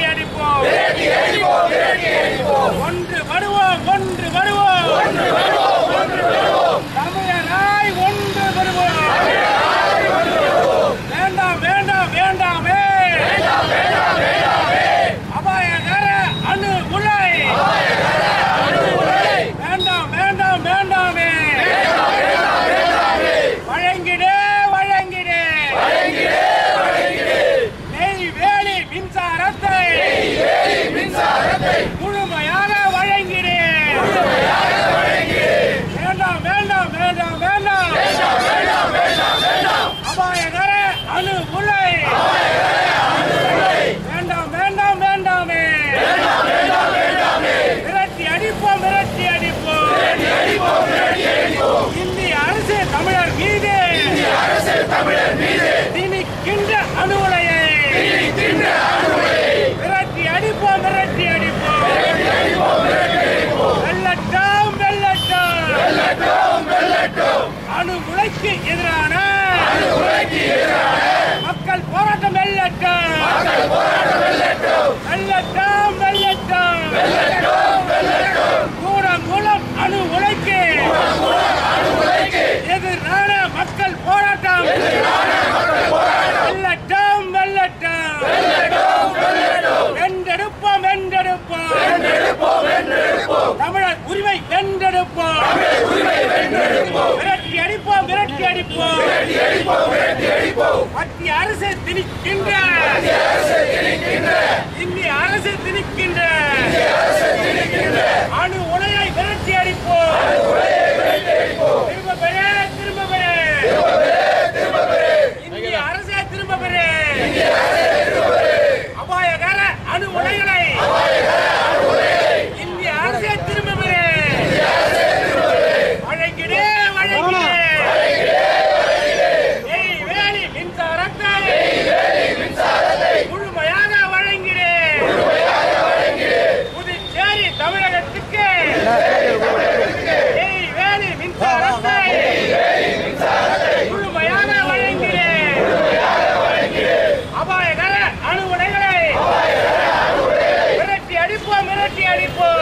வேட்டி அடிப்போம். ஒன்று வருவோம் ஒன்று வருவோம். எதிரான அடிப்போம் விரட்டி அடிப்போம் மத்திய அரசு திணிக்கின்ற. இந்திய அரசு திணிக்கின்ற. ஊழலுக்கு வேலி மின்சாரத்தை முழுமையாக வழங்கினேன் அபாயகர அணு உடைகளை மிரட்டி அடிப்போம் மிரட்டி அடிப்போம்.